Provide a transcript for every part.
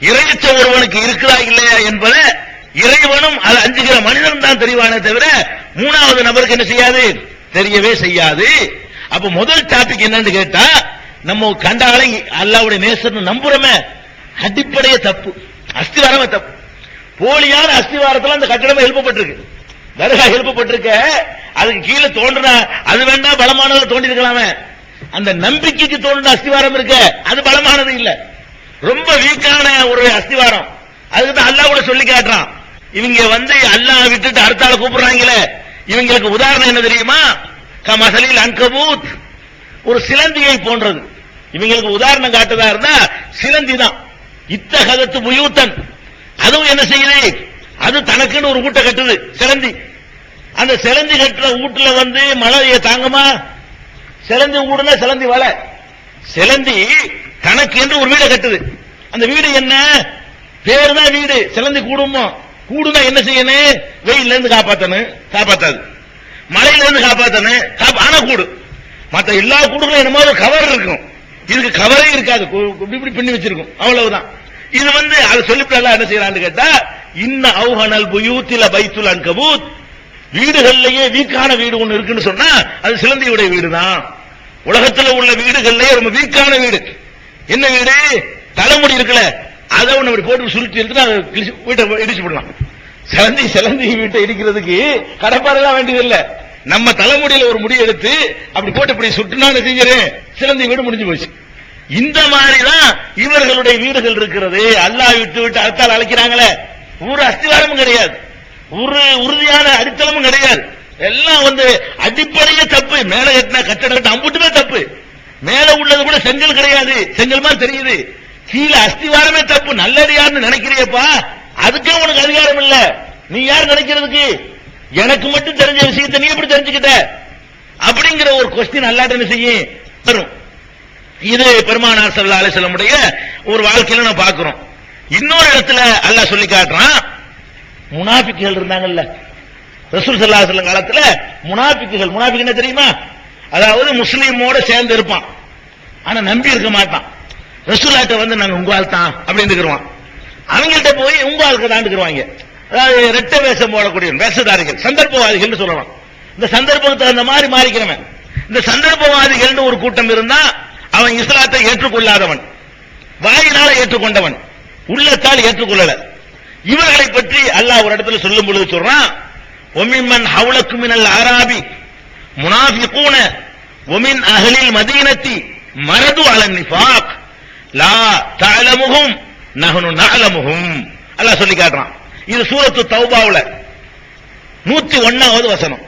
இறையச்ச ஒருவனுக்கு இருக்கிறா இல்லையா என்பதை இறைவனும் அது அஞ்சுகிற மனிதனும் தான் தெரிவானே தவிர மூணாவது நபருக்கு என்ன செய்யாது? தெரியவே செய்யாது. அப்ப முதல் டாபிக் என்னன்னு கேட்டா நம்ம கண்டாலே அல்லாவுடைய நேசர்னு நம்புறோமே. அடிப்படையே தப்பு. அஸ்திவாரமே தப்பு. போலியான அஸ்திவாரத்துல அந்த கட்டிடமே எழுப்பப்பட்டிருக்கு. தர்கா எழுப்பப்பட்டிருக்க அதுக்கு கீழே தோன்றின அது வேண்டாம் பலமானதை தோண்டி இருக்கலாமே அந்த நம்பிக்கைக்கு தோன்றின அஸ்திவாரம் இருக்க அது பலமானது இல்ல. ரொம்ப வீக்கான ஒரு அஸ்திவாரம். அதுக்கு தான் அல்லாஹ் கூட சொல்லி காட்டுறான். இவங்க வந்து அல்லாஹ் விட்டுட்டு அடுத்த ஆளை கூப்பிடுறாங்களே. இவங்களுக்கு உதாரணம் என்ன தெரியுமா? கமசலில் அன்கபூத். ஒரு சிலந்தியை போன்றது. இவங்களுக்கு உதாரணம் காட்டுதா இருந்தா சிலந்தி தான். இத்தகதத்து புயூத்தன். அதுவும் என்ன செய்யுது? அது தனக்குன்னு ஒரு வீட்டை கட்டுது சிலந்தி. அந்த சிலந்தி கட்டுற வீட்டுல வந்து மழையை தாங்குமா? சிலந்தி வீடுனா சிலந்தி வலை. சிலந்தி தனக்கு என்று ஒரு வீடை கட்டுது. அந்த வீடு என்ன? பேரு தான் வீடு. சிலந்தி கூடுமோ? கூடுனா என்ன செய்யணும் வெயில்ல இருந்து காப்பாத்தணும் காப்பாத்தாது. மழையில இருந்து காப்பாத்தணும் ஆனா கூடு. மத்த எல்லா கூடுகளும் என்னமோ ஒரு கவர் இருக்கும். இதுக்கு கவரே இருக்காது. இப்படி இப்படி பின்னி வச்சிருக்கும். அவ்வளவுதான். இது வந்து அதை சொல்லிவிட்டு எல்லாம் என்ன செய்யறான்னு கேட்டா இன்ன அவுஹனல் புயூத்தில பைத்துல் அன்கபூத். வீடுகள்லயே வீக்கான வீடு ஒண்ணு இருக்குன்னு சொன்னா அது சிலந்தியுடைய வீடு தான் உலகத்துல உள்ள வீடுகள்லயே ரொம்ப வீக்கான வீடு. என்ன வீடு? தலைமுடி இருக்குல்ல. அதை ஒண்ணு அப்படி போட்டு சுருட்டி எடுத்துட்டு வீட்டை இடிச்சு விடலாம் சிலந்தி சிலந்தி வீட்டை இடிக்கிறதுக்கு கடப்பாரெல்லாம் வேண்டியது இல்ல. நம்ம தலைமுடியில ஒரு முடி எடுத்து அப்படி போட்டு இப்படி சுட்டுனான்னு செஞ்சிரு சிலந்தி வீடு முடிஞ்சு போச்சு. இந்த மாதிரிதான் இவர்களுடைய வீடுகள் இருக்கிறது. அல்லாஹ் விட்டு விட்டு அத்தால் அழைக்கிறாங்களே. ஒரு அஸ்திவாரமும் கிடையாது. ஒரு உறுதியான அடித்தளமும் கிடையாது. எல்லாம் வந்து அடிப்படையே தப்பு. மேல கட்டின கட்டட கட்ட அம்புட்டுமே தப்பு. மேல உள்ளது கூட செங்கல் கிடையாது. செங்கல் மாதிரி தெரியுது. கீழே அஸ்திவாரமே தப்பு. நல்லது யாருன்னு நினைக்கிறியப்பா? அதுக்கே உனக்கு அதிகாரம் இல்ல. நீ யார் நினைக்கிறதுக்கு? எனக்கு மட்டும் தெரிஞ்ச விஷயத்தை நீ எப்படி தெரிஞ்சுக்கிட்ட? அப்படிங்கிற ஒரு கொஸ்டின் அல்லாட்ட செய்யும். வரும். இது பெருமானார் ஸல்லல்லாஹு அலிசல்லமுடைய ஒரு வாழ்க்கையில நான் பார்க்கிறோம். இன்னொரு இடத்துல அல்லாஹ் சொல்லி காட்டுறான். முனாபிக்குகள் இருந்தாங்கல்ல. ரசூல் ஸல்லல்லாஹு அலைஹி காலத்துல முனாபிக்குகள் முனாபிக் என்ன தெரியுமா? அதாவது முஸ்லீமோட சேர்ந்து இருப்பான். ஆனா நம்பி இருக்க மாட்டான். ரசூலாட்ட வந்து நாங்க உங்க ஆள் தான் அப்படின்னு இருக்கிறோம் அவங்கள்ட்ட போய் உங்க ஆளுக்கு தாண்டுக்குருவாங்க அதாவது ரெட்ட வேஷம் போடக்கூடிய வேஷதாரிகள் சந்தர்ப்பவாதிகள் சொல்லலாம். இந்த சந்தர்ப்பத்துக்கு தகுந்த மாதிரி மாறிக்கிறவன். இந்த சந்தர்ப்பவாதிகள் ஒரு கூட்டம் இருந்தா அவன் இஸ்லாத்தை ஏற்றுக்கொள்ளாதவன். வாயினால ஏற்றுக்கொண்டவன். உள்ளத்தால் ஏற்றுக்கொள்ளல. இவர்களை பற்றி அல்லாஹ் ஒரு இடத்துல சொல்லும் பொழுது சொல்றான் ஒமிமன் ஹவுலக்குமினல் ஆராபி முனாஃபிகூன ஒமின் அகலில் மதீனத்தி மரது அலன் நிஃபாக் லா தஅலமுஹும் நஹ்னு நஅலமுஹும் அல்லாஹ் சொல்லி காட்டுறான். இது சூரத்து தௌபாவுல. நூத்தி ஒன்னாவது வசனம்.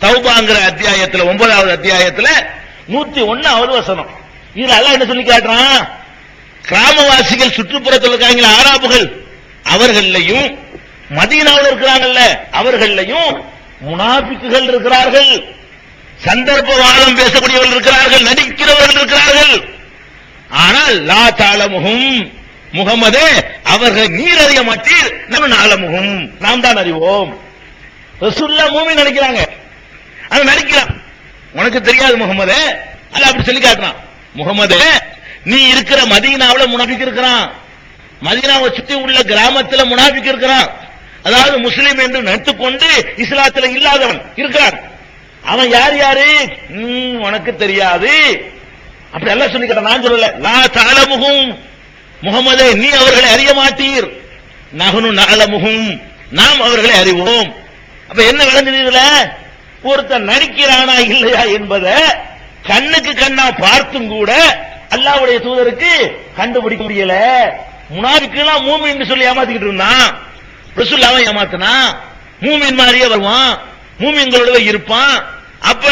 தௌபாங்கிற அத்தியாயத்துல ஒன்பதாவது அத்தியாயத்துல நூத்தி ஒன்னாவது வசனம். இதுல அல்லாஹ் என்ன சொல்லி காட்டுறான்? கிராமவாசிகள் சுற்றுப்புறத்தில் இருக்காங்களா ஆராபுகள். அவர்களையும் மதீனாவில் இருக்கிறாங்கல்ல அவர்களையும் முனாபிக்குகள் இருக்கிறார்கள். சந்தர்ப்பவாதம் பேசக்கூடியவர்கள் இருக்கிறார்கள் நடிக்கிறவர்கள் இருக்கிறார்கள். ஆனால் லா தாளமுகும் முகமது அவர்கள் நீர் அறிய மாட்டீர். நம்ம நாளமுகும் நாம் தான் அறிவோம். ரசூல்லா மூமி நினைக்கிறாங்க. அவன் நடிக்கிறான். உனக்கு தெரியாது முகமது அல்ல அப்படி சொல்லி காட்டுறான். முகமது நீ இருக்கிற மதீனாவுல முனாபிக்கு இருக்கிறான். மதீனாவை சுத்தி உள்ள கிராமத்துல முனாபிக்கு இருக்கிறான். அதாவது முஸ்லீம் என்று நடித்துக்கொண்டு இஸ்லாத்துல இல்லாதவன் இருக்கிறான். அவன் யார் யாரு? உனக்கு தெரியாது. அப்படி எல்லாம் சொல்லி நான் சொல்லல. லா தாளமுகும். முகமது நீ அவர்களை அறிய மாட்டீர். நகனு நாளமுகும். நாம் அவர்களை அறிவோம். அப்ப என்ன விளங்குது ஒருத்தன் நடிக்கிறானா இல்லையா என்பதை கண்ணுக்கு கண்ணா பார்த்தும் கூட அல்லாவுடைய தூதருக்கு கண்டுபிடிக்க முடியல. முனாபிக்கெல்லாம் மூமின்னு சொல்லி ஏமாத்திக்கிட்டு இருந்தான். ரசுல்லாவை ஏமாத்தினா மூமின் மாதிரியே வருவான். மூமின்களோடவே இருப்பான். அப்ப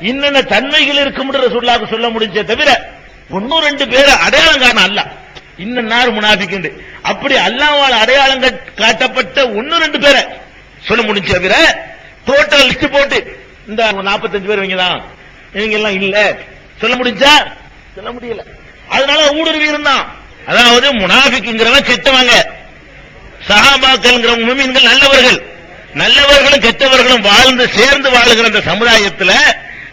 இன்னென்ன தன்மைகள் இருக்கும் ரசூல்லாவுக்கு சொல்ல முடிஞ்சே தவிர ஒன்னும் ரெண்டு பேரை அடையாளம் காரணம் அல்ல. இன்னும் நார் அப்படி அல்லாவால் அடையாளம் காட்டப்பட்ட ஒன்னு ரெண்டு பேரை சொல்ல முடிஞ்ச தவிர டோட்டல் லிஸ்ட் போட்டு இந்த 45 பேர் இவங்க தான். இவங்க எல்லாம் இல்ல. சொல்ல முடிஞ்சா? சொல்ல முடியல. அதனால ஊடுருவி இருந்தான். அதாவது முனாபிக்குங்கிறவன் கெட்டவங்க. சஹாபாக்கள்ங்கிற முமின்கள் நல்லவர்கள். நல்லவர்களும் கெட்டவர்களும் வாழ்ந்து சேர்ந்து வாழுகிற அந்த சமுதாயத்தில்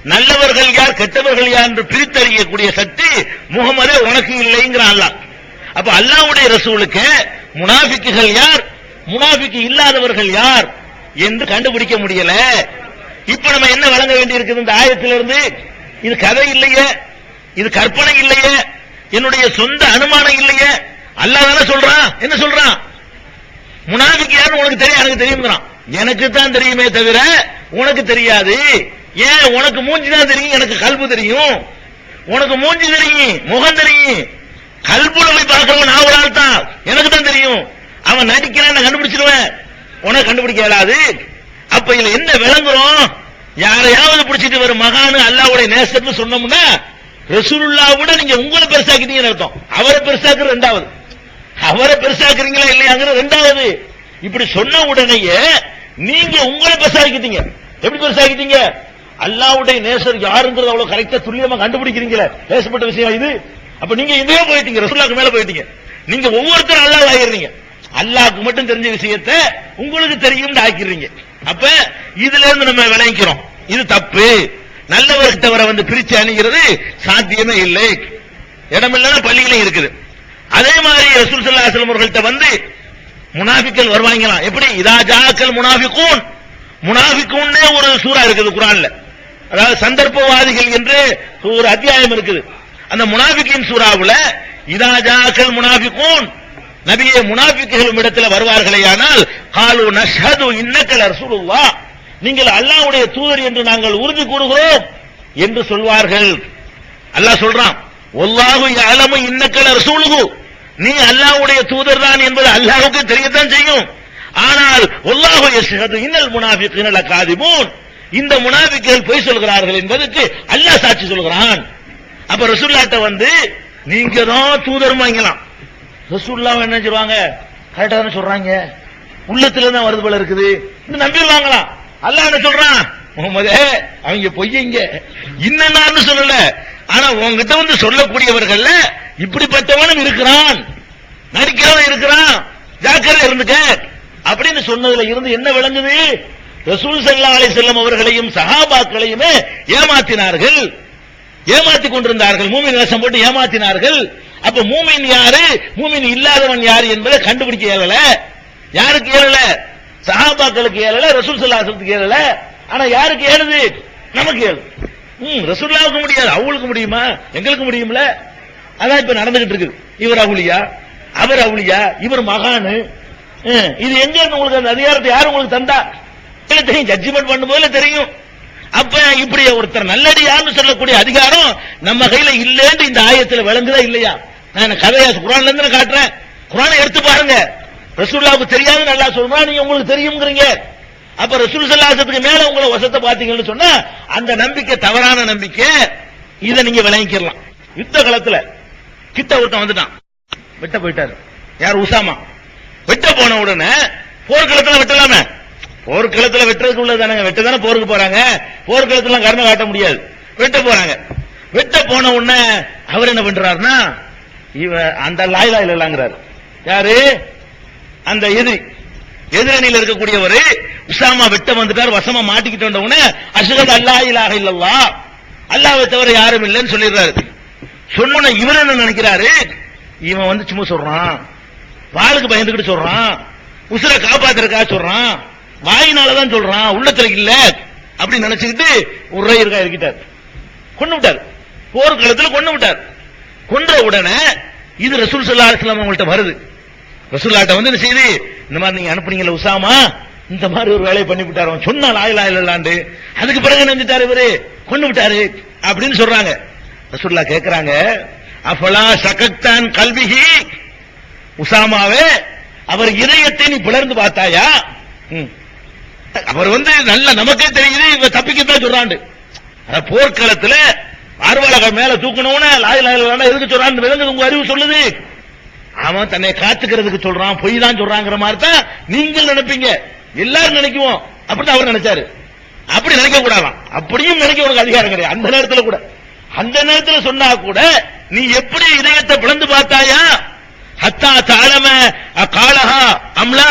நல்லவர்கள் யார் கெட்டவர்கள் யார் என்று பிரித்தறியக்கூடிய சக்தி முகமதே உனக்கு இல்லைங்கிற அல்லா அப்ப அல்லாவுடைய ரசூலுக்கு முனாபிக்குகள் யார் முனாபிக்கு இல்லாதவர்கள் யார் என்று கண்டுபிடிக்க முடியல. இப்ப நம்ம என்ன வழங்க வேண்டி இருக்குது இந்த ஆயத்திலிருந்து? இது கதை இல்லையே இது கற்பனை இல்லையே என்னுடைய சொந்த அனுமானம் இல்லையே. அல்லாஹ் தானே சொல்றான் என்ன சொல்றான் முனாஃபிக் யாருன்னு உனக்கு தெரியும் எனக்கு தெரியுங்கிறான் எனக்கு தான் தெரியுமே தவிர உனக்கு தெரியாது. ஏன்? உனக்கு மூஞ்சி தான் தெரியும் எனக்கு கல்பு தெரியும். உனக்கு மூஞ்சி தெரியும் முகம் தெரியும். கல்புல போய் பார்க்கிறவன் நான் ஒரு ஆள் தான். எனக்கு தான் தெரியும். அவன் நடிக்கிறான் கண்டுபிடிச்சிருவேன். உனக்கு கண்டுபிடிக்க இயலாது. அப்ப இதுல என்ன விளங்குறோம்? யாரையாவது பிடிச்சிட்டு வரும் மகானு அல்லாவுடைய நேசத்துன்னு சொன்னோம்னா ரசூலுல்லா விட நீங்க உங்களை பெருசாக்கிட்டீங்கன்னு அர்த்தம். அவரை பெருசாக்குற ரெண்டாவது. அவரை பெருசாக்குறீங்களா இல்லையாங்கிற ரெண்டாவது. இப்படி சொன்ன உடனேயே நீங்க உங்களை பெருசாக்கிட்டீங்க எப்படி பெருசாக்கிட்டீங்க அல்லாவுடைய நேசர் யாருங்கிறது அவ்வளவு கரெக்டா துல்லியமா கண்டுபிடிக்கிறீங்களே? பேசப்பட்ட விஷயம் இது. அப்ப நீங்க இதே போயிட்டீங்க ரசூல்லாக்கு மேல போயிட்டீங்க. நீங்க ஒவ்வொருத்தரும் அல்லாஹ் ஆகிடுறீங்க. அல்லாஹ்க்கு மட்டும் தெரிஞ்ச விஷயத்த உங்களுக்கு தெரியும் ஆக்கிடுறீங்க. அப்ப இதுல இருந்து நம்ம விளைவிக்கிறோம் இது தப்பு. நல்லவர் வர வந்து பிரிச்சு அணுகிறது சாத்தியமே இல்லை. இடமில்லாத பள்ளியிலும் இருக்குது. அதே மாதிரி ரசூல் ஸல்லல்லாஹு அவர்கள்ட்ட வந்து முனாபிக்கள் வருவாங்களாம் எப்படி? இதா ஜாக்கள் முனாபிக்கூன் முனாபிக்கூன்னே ஒரு சூரா இருக்குது குரான்ல அதாவது சந்தர்ப்பவாதிகள் என்று ஒரு அத்தியாயம் இருக்குது. அந்த முனாபிக்கின் சூறாவுல இதா ஜாக்கள் முனாபிக்கூன் நபியே முனாஃபிக்குகளும் இடத்துல வருவார்களேயானால் காலு நஷது இன்னக்கல் ரசூலுல்லாஹ் நீங்கள் அல்லாவுடைய தூதர் என்று நாங்கள் உறுதி கூறுகிறோம் என்று சொல்வார்கள். அல்லாஹ் சொல்றான் ஒல்லாஹு யஅலமு இன்னக்கல் ரசூலுஹு. நீ அல்லாஹ்வுடைய தூதர் தான் என்பது அல்லாஹுக்கு தெரியத்தான் செய்யும். ஆனால் ஒல்லாஹு யஷ்ஹது இன்னல் முனாஃபிகீன லகாதிபூன். இந்த முனாஃபிக்குகள் பொய் சொல்கிறார்கள் என்பதற்கு அல்லாஹ் சாட்சி சொல்கிறான். அப்ப ரசூல்லாட்ட வந்து நீங்க தான் தூதர்மாங்கலாம் ரசூல்லா என்ன சொல்லுவாங்க? கரெக்டா தானே சொல்றாங்க. உள்ளத்துல தான் வருது போல இருக்குது. இந்த நம்பிடுவாங்களாம் அல்லாஹ் என்ன சொல்றான்? முகமதே அவங்க பொய்யங்க. இன்னும் சொல்லல? ஆனா உங்ககிட்ட வந்து சொல்லக்கூடியவர்கள்ல இப்படிப்பட்டவனும் இருக்கிறான். நடிக்கிறவன் இருக்கிறான். ஜாக்கிரதை இருந்துக்க. அப்படின்னு சொன்னதுல இருந்து என்ன விளங்குது? ரசூல் சல்லா அலை செல்லம் அவர்களையும் சஹாபாக்களையுமே ஏமாத்தினார்கள். ஏமாத்தி கொண்டிருந்தார்கள். மூமின் வேஷம் போட்டு ஏமாத்தினார்கள். அப்ப மூமின் யாரு? மூமின் இல்லாதவன் யாரு என்பதை கண்டுபிடிக்க இயலல. யாருக்கு இயலல? சஹாபாக்களுக்கு ஏழல ரசூல் சல்லாசத்துக்கு அலைஹி ஆனா யாருக்கு ஏழுது நமக்கு ஏழு ரசூல்லாவுக்கு முடியாது அவங்களுக்கு முடியுமா? எங்களுக்கு முடியும்ல? அதான் இப்ப நடந்துகிட்டு இருக்குது. இவர் அவுளியா? அவர் அவுளியா? இவர் மகானு? இது எங்க இருந்து உங்களுக்கு அந்த அதிகாரத்தை யார் உங்களுக்கு தந்தா? தெரியும் ஜட்ஜ்மெண்ட் பண்ணும்போது தெரியும். அப்ப இப்படி ஒருத்தர் நல்லடியார்னு சொல்லக்கூடிய அதிகாரம் நம்ம கையில இல்லன்னு இந்த ஆயத்துல விளங்குதா இல்லையா? நான் கதையா குரான்ல இருந்து காட்டுறேன். குரானை எடுத்து பாருங்க. ரசூல்லாவுக்கு தெரியாது நல்லா சொல்றான் நீங்க உங்களுக்கு தெரியுங்கிறீங்க அப்ப ரசூல் சல்லாசத்துக்கு மேல உங்களை வசத்தை பாத்தீங்கன்னு சொன்னா அந்த நம்பிக்கை தவறான நம்பிக்கை இதை நீங்க விளங்கிக்கலாம் யுத்த காலத்துல கிட்ட ஒருத்தன் வந்துட்டான். வெட்ட போயிட்டாரு. யார்? உசாமா. வெட்ட போன உடனே போர்க்களத்துல வெட்டலாமே? போர்க்களத்துல வெட்டுறதுக்கு உள்ளதானங்க வெட்ட தானே போருக்கு போறாங்க. போர்க்களத்துல கருணை காட்ட முடியாது. வெட்ட போறாங்க. வெட்ட போன உடனே அவர் என்ன பண்றாருன்னா இவ அந்த லாயிலா இல்லங்கிறாரு யாரு? அந்த எதிரி. எதிரணியில் இருக்கக்கூடியவர் உசாமா வெட்ட வந்துட்டார் வசமா மாட்டிக்கிட்டு வந்த உடனே அசுகத் அல்லா இலாக இல்லல்லா அல்லாவை தவிர யாரும் இல்லைன்னு சொல்லிடுறாரு. சொன்ன இவர் என்ன நினைக்கிறாரு? இவன் வந்து சும்மா சொல்றான். பாலுக்கு பயந்துகிட்டு சொல்றான். உசுரை காப்பாத்துறக்கா சொல்றான். வாயினாலதான் சொல்றான். உள்ளத்துல இல்ல. அப்படி நினைச்சுக்கிட்டு உரை இருக்கா இருக்கிட்டார். கொண்டு விட்டார். போர்க்களத்தில் கொண்டு விட்டார். கொன்ற உடனே இது ரசூல் சல்லா அலிஸ்லாம் அவங்கள்ட்ட வருது. ரசூல்லாட்ட வந்து என்ன செய்து? இந்த மாதிரி நீங்க அனுப்புனீங்கல்ல உசாமா? இந்த மாதிரி ஒரு வேலையை பண்ணி விட்டாரு. அவன் சொன்னா லாயிலா இல்லலாண்டு அதுக்கு பிறகு நெஞ்சிட்டாரு இவரு? கொண்டு விட்டாரு அப்படின்னு சொல்றாங்க. ரசூல்லா கேக்குறாங்க அஃபலா சகத்தான் கல்விகி உசாமாவே அவர் இதயத்தை நீ பிளர்ந்து பார்த்தாயா? அவர் வந்து நல்ல நமக்கே தெரியுது இவ தப்பிக்கத்தான் சொல்றாண்டு போர்க்களத்துல ஆர்வலக மேல தூக்கணும்னு லாயில் லாய் எதுக்கு சொல்றான்னு விளங்குது உங்க அறிவு சொல்லுது. அவன் தன்னை காத்துக்கிறதுக்கு சொல்றான் பொய் தான் சொல்றாங்கிற மாதிரி தான் நீங்கள் நினைப்பீங்க. எல்லாரும் நினைக்குவோம். அப்படிதான் அவர் நினைச்சாரு. அப்படி நினைக்க கூடாதாம் அப்படியும் நினைக்க உனக்கு அதிகாரம் கிடையாது. அந்த நேரத்துல கூட. அந்த நேரத்துல சொன்னா கூட நீ எப்படி இதயத்தை பிளந்து பார்த்தாயா? ஹத்தா தாழம காலஹா அம்லா.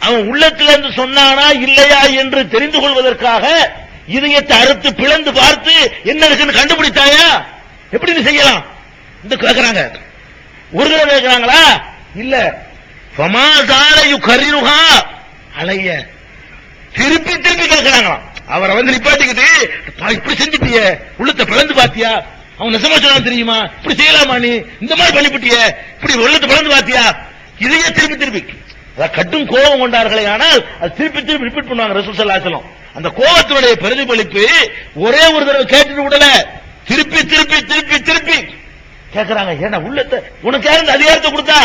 அவன் உள்ளத்துல இருந்து சொன்னானா இல்லையா என்று தெரிந்து கொள்வதற்காக இதயத்தை அறுத்து பிளந்து பார்த்து என்ன இருக்குன்னு கண்டுபிடித்தாயா? எப்படி நீ செய்யலாம்? இந்த கேட்கிறாங்க ஒரு தடவை கேட்கிறாங்களா இல்ல ஃபமாசாலையு கரிருஹா அலைய. திருப்பி திருப்பி கேட்கிறாங்களாம் அவரை வந்து நிப்பாட்டிக்கிட்டு "பா, இப்படி செஞ்சுட்டிய. உள்ளத்தை பிளந்து பாத்தியா? அவன் நெசமா சொன்னான் தெரியுமா? இப்படி செய்யலாமா நீ? இந்த மாதிரி பண்ணிவிட்டிய இப்படி உள்ளத்தை பிளந்து பாத்தியா? இதையே திருப்பி திருப்பி. கட்டும் கோபம் கொண்டார்களே ஆனால் அது திருப்பி திருப்பி ரிப்பீட் பண்ணுவாங்க ரசூல் வஸல்லம். அந்த கோபத்தினுடைய பிரதிபலிப்பு ஒரே ஒரு தடவை கேட்டுட்டு விடல. திருப்பி திருப்பி திருப்பி திருப்பி. கேக்குறாங்க. ஏன்னா உள்ளத்தை உனக்கு யாரு அதிகாரத்தை கொடுத்தா?